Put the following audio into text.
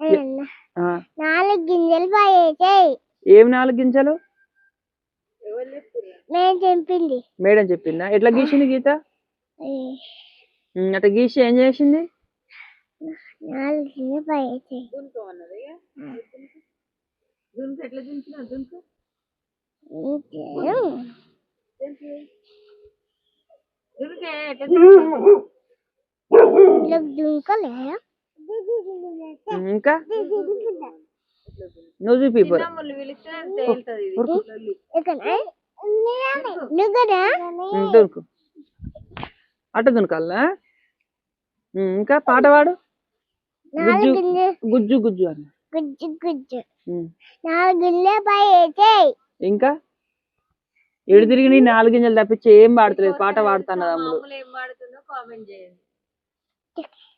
అయిపోయింది. నాలుగు గింజలు పోయేసాయి ఏం నాలుగు గింజలు? నేను చెప్పింది. మేడం చెప్పిందా? ఎట్లా గీసింది గీత? అట్లా గీసి ఏం చేసింది? నాలుగు గింజలు పోయేసాయి ఉమ్, ఇంకా నువ్వు చూపి దొరుకు. అట్ట ఉమ్, ఇంకా పాట పాడు. గుజ్జు గుజ్జు అన్న. గుజ్జు గుజ్జు. ఇంకా? ఎడు తిరిగి నీ నాలుగు గింజలు తప్పించి ఏం పాడతలేదు. పాట పాడుతున్నది అమ్ములు. Yes.